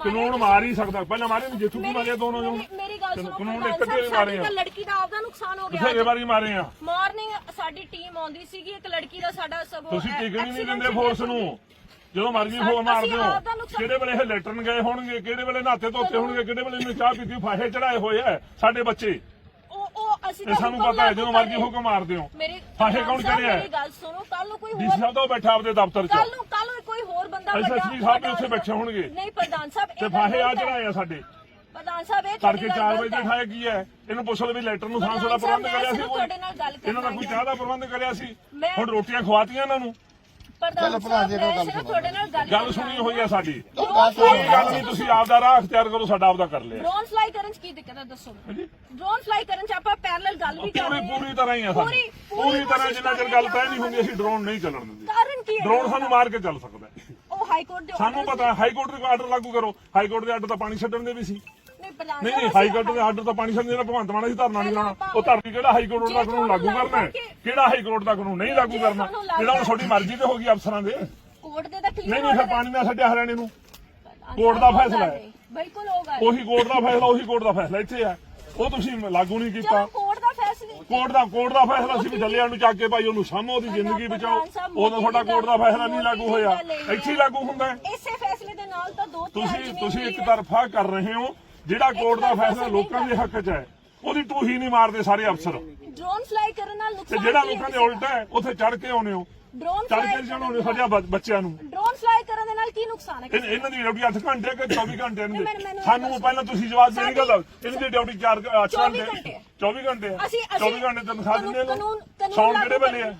ਕਾਨੂੰਨ ਮਾਰ ਹੀ ਸਕਦਾ। ਪਹਿਲਾਂ ਮਾਰੇ ਨਹੀਂ ਜਿੱਥੂ ਕੀ ਮਾਰੇ ਦੋਨੋਂ ਨੂੰ ਮੇਰੀ- ਮੇਰੀ ਗੱਲ ਸੁਣੋ ਕਾਨੂੰਨ ਇੱਕ ਤੇ ਸਾਹਿਬ, ਮਾਰੇ ਆ। ਲੜਕੀ ਦਾ ਆਪਦਾ ਨੁਕਸਾਨ ਹੋ ਗਿਆ ਬਥੇਰੇ ਵਾਰੀ ਮਾਰੇ ਆ। ਮਾਰਨਿੰਗ ਸਾਡੀ ਟੀਮ ਆਉਂਦੀ ਸੀਗੀ ਇੱਕ ਲੜਕੀ ਦਾ ਸਾਡਾ ਸਗੋਂ ਤੁਸੀਂ ਟਿਕਣ ਹੀ ਨਹੀਂ ਦਿੰਦੇ ਫੋਰਸ ਨੂੰ। ਜਦੋਂ ਮਰਜ਼ੀ ਫੋਨ ਮਾਰ ਦਿਓ। ਕਿਹੜੇ ਵੇਲੇ ਇਹ ਲੈਟਰਨ ਗਏ ਹੋਣਗੇ? ਕਿਹੜੇ ਵੇਲੇ ਨਹਾਤੇ ਧੋਤੇ ਹੋਣਗੇ? ਕਿਹੜੇ ਵੇਲੇ ਇਹਨੇ ਚਾਹ ਪੀਤੀ ਫਾਹੇ ਚੜਾਏ ਹੋਏ ਆ ਸਾਡੇ ਬੱਚੇ? ਉਹ ਉਹ ਅਸੀਂ ਇਹ ਸਾਨੂੰ ਪਤਾ ਹੈ ਜਦੋਂ ਮਰਜ਼ੀ। ਹੁਕਮ ਮਾਰ ਦਿਓ। ਮੇਰੀ ਫਾਹੇ ਕੌਣ ਚੜਿਆ ਮੇਰੀ ਗੱਲ ਸੁਣੋ ਕੱਲ ਨੂੰ ਕੋਈ ਹੋਰ ਸਾਹਿਬ ਤਾਂ ਬੈਠਾ ਆਪਦੇ ਦਫ਼ਤਰ 'ਚ। ਕੱਲ ਨੂੰ ਬੰਦਾ SSP ਸਾਹਿਬ ਵੀ ਉੱਥੇ ਬੈਠੇ ਹੋਣਗੇ। ਨਹੀਂ ਪ੍ਰਧਾਨ ਸਾਹਿਬ ਤੇ ਇਹ ਫਾਹੇ ਆ ਗੱਲ ਚੜਾਏ ਆ ਸਾਡੇ। ਪ੍ਰਧਾਨ ਸਾਹਿਬ ਇਹ ਤੜਕੇ ਤੁਹਾਡੀ 4 ਗੱਲ ਵਜੇ। ਦਿਖਾਇਆ ਕੀ ਹੈ? ਇਹਨੂੰ ਪੁੱਛ ਲਓ ਵੀ ਲੈਟਰ ਨੂੰ ਸਾਂਸ ਦਾ ਪ੍ਰਬੰਧ ਕਰਿਆ ਸੀ ਮੈਂ ਕੋਈ? ਤੁਹਾਡੇ ਨਾਲ ਗੱਲ ਇਹਨਾਂ ਦਾ ਕੋਈ ਚਾਹ ਦਾ ਪ੍ਰਬੰਧ ਕਰਿਆ ਸੀ? ਹੁਣ ਰੋਟੀਆਂ ਖਵਾਤੀਆਂ ਇਹਨਾਂ ਨੂੰ। ਪ੍ਰਧਾਨ ਸਾਹਿਬ। ਤੁਹਾਡੇ ਨਾਲ ਗੱਲ ਗੱਲ ਸੁਣੀ ਹੋਈ ਹੈ ਸਾਡੀ। ਕੋਈ ਗੱਲ ਨਹੀਂ ਤੁਸੀਂ ਆਪਦਾ ਰਾਹ ਅਖਤਿਆਰ ਕਰੋ ਸਾਡਾ ਆਪਦਾ ਕਰ ਲਿਆ। ਡਰੋਨ ਫਲਾਈ ਕਰਨ ਚ ਕੀ ਦਿੱਕਤ ਹੈ ਦੱਸੋ ਡਰੋਨ ਫਲਾਈ ਕਰਨ ਚ ਆਪਾਂ ਪੈਰਲਲ ਗੱਲ ਵੀ ਕਰ ਪੂਰੀ ਰਹੇ ਹਾਂ। ਪੂਰੀ ਤਰ੍ਹਾਂ ਹੀ ਆ ਸਾਡੀ। ਪੂਰੀ- ਤਰ੍ਹਾਂ ਜਿੰਨਾ ਚਿਰ ਗੱਲ ਤੈਅ। ਨਹੀਂ ਹੁੰਦੀ ਅਸੀਂ ਡਰੋਨ ਨਹੀਂ ਚੱਲਣ ਦਿੰਦੇ। ਕਾਰਨ ਕੀ ਹੈ ਡਰੋਨ ਸਾਨੂੰ ਮਾਰ ਕੇ ਚੱਲ ਸਕਦਾ ਹੈ। ਉਹ ਹਾਈ ਕੋਰਟ ਦੇ ਸਾਨੂੰ ਪਤਾ ਹਾਈ ਕੋਰਟ ਦੇ ਆਰਡਰ ਲਾਗੂ ਕਰੋ। ਹਾਈ ਕੋਰਟ ਦੇ ਆਰਡਰ ਤਾਂ ਪਾਣੀ ਛੱਡਣ ਦੇ ਵੀ ਸੀ। ਨਹੀਂ ਨਹੀਂ ਅਸੀਂ- ਹਾਈ ਕੋਰਟ ਦੇ ਆਰਡਰ ਤਾਂ ਪਾਣੀ ਛੱਡਣ ਦਾ ਭਗਵੰਤ ਮਾਨ ਸੀ ਧਰਨਾ ਨਹੀਂ ਲਾਉਣਾ। ਉਹ ਧਰਨੀ ਕਿਹੜਾ ਹਾਈ ਕੋਰਟ ਦਾ ਕਾਨੂੰਨ ਲਾਗੂ ਕਰਨਾ ਹੈ? ਕਿਹੜਾ ਹਾਈ ਕੋਰਟ ਦਾ ਕਾਨੂੰਨ ਨਹੀਂ ਲਾਗੂ ਕਰਨਾ? ਜਿਹੜਾ ਹੁਣ ਤੁਹਾਡੀ ਮਰਜ਼ੀ ਤੇ ਹੋ ਗਈ ਅਫਸਰਾਂ ਦੇ। ਕੋਰਟ ਦੇ ਤਾਂ ਨਹੀਂ ਨਹੀਂ ਫਿਰ ਪਾਣੀ ਨਾ ਛੱਡਿਆ ਹਰਿਆਣੇ ਨੂੰ। ਹੈ। ਕੋਰਟ ਦਾ ਫੈਸਲਾ ਹੈ। ਬਿਲਕੁਲ ਹੋਗਾ ਉਹੀ ਕੋਰਟ ਦਾ ਫੈਸਲਾ ਉਹੀ ਕੋਰਟ ਦਾ ਫੈਸਲਾ ਇੱਥੇ ਆ ਉਹ ਤੁਸੀਂ ਲਾਗੂ ਨਹੀਂ ਕੀਤਾ। ਕੋਰਟ ਦਾ ਕੋਰਟ ਦਾ ਫੈਸਲਾ ਸੀ ਵੀ ਡੱਲਿਆਂ ਨੂੰ ਚੱਕ ਕੇ ਭਾਈ ਉਹਨੂੰ ਸਾਹਮੋ ਉਹਦੀ ਜ਼ਿੰਦਗੀ ਬਚਾਓ। ਉਦੋਂ ਤੁਹਾਡਾ ਕੋਰਟ ਦਾ ਫੈਸਲਾ ਨਹੀਂ ਲਾਗੂ ਹੋਇਆ। ਇੱਥੇ ਹੀ ਲਾਗੂ ਹੁੰਦਾ ਹੈ। ਇਸੇ ਫੈਸਲੇ ਦੇ ਨਾਲ ਤਾਂ ਦੋ ਤਿਹਾਈ ਤੁਸੀਂ ਜ਼ਮੀਨ ਤੁਸੀਂ ਵੀ ਇੱਕ ਹੈ। ਤਰਫਾ ਕਰ ਰਹੇ ਹੋ ਜਿਹੜਾ ਕੋਰਟ ਦਾ ਫੈਸਲਾ ਲੋਕਾਂ ਦੇ ਹੱਕ 'ਚ ਹੈ। ਉਹਦੀ ਟੂਹੀ ਨਹੀਂ ਮਾਰਦੇ ਸਾਰੇ ਅਫਸਰ। ਡਰੋਨ ਫਲਾਈ ਕਰਨ ਨਾਲ ਤੇ ਨੁਕਸਾਨ ਜਿਹੜਾ ਲੋਕਾਂ ਦੇ ਉਲਟਾ ਹੈ ਉੱਥੇ ਚੜ ਕੇ ਆਉਣੇ ਹੋ। ਡਰੋਨ ਚੜ ਕੇ ਜਾਣੋ ਨੇ ਸਾਡੇ ਬੱਚਿਆਂ ਨੂੰ। ਡਰੋਨ ਨਾਲ ਕੀ ਨੁਕਸਾਨ ਹੈ ਇਹ- ਇਹਨਾਂ ਦੀ ਡਿਊਟੀ 8 ਘੰਟੇ ਕਿ 24 ਘੰਟੇ ਨਹੀਂ, ਮੈਨੂੰ- ਨੇ ਮੈਨੂੰ ਸਾਨੂੰ। ਪਹਿਲਾਂ ਤੁਸੀਂ ਜਵਾਬ ਦੇਣੀ ਗੱਲ ਇਹਨਾਂ ਦੀ ਡਿਊਟੀ 4 8 24 ਘੰਟੇ। ਘੰਟੇ ਹੈ। 24 ਘੰਟੇ ਹੈ। ਅਸੀਂ 24 ਘੰਟੇ ਤਨਖਾਹ ਦਿੰਦੇ ਕਾਨੂੰਨ ਨੇ? ਕਾਨੂੰਨ ਸੌਣ ਲਾਗੂ ਕਿਹੜੇ ਵੇਲੇ ਆ?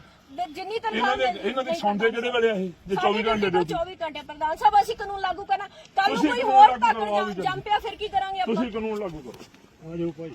ਜਿੰਨੀ ਤਨਖਾਹ ਇਹਨਾਂ ਦੇ ਮਿਲਦੀ- ਇਹਨਾਂ ਦੇ ਨਹੀਂ ਸੌਂਦੇ ਕਿਹੜੇ ਵੇਲੇ ਆ ਇਹ? ਜੇ 24 ਘੰਟੇ ਡਿਊਟੀ। 24 ਘੰਟੇ ਪ੍ਰਧਾਨ ਸਾਹਿਬ ਅਸੀਂ ਕਾਨੂੰਨ ਲਾਗੂ ਕਰਨਾ। ਕੱਲ ਨੂੰ ਤੁਸੀਂ ਕੋਈ ਕਾਨੂੰਨ ਹੋਰ ਲਾਗੂ ਕਰੋ, ਆਓ ਪਾਕੜ ਜੀ। ਜੰਮ ਪਿਆ ਫਿਰ ਕੀ ਕਰਾਂਗੇ ਆਪਾਂ? ਤੁਸੀਂ ਕਾਨੂੰਨ ਲਾਗੂ ਕਰੋ। ਆ ਜਾਓ ਭਾਈ।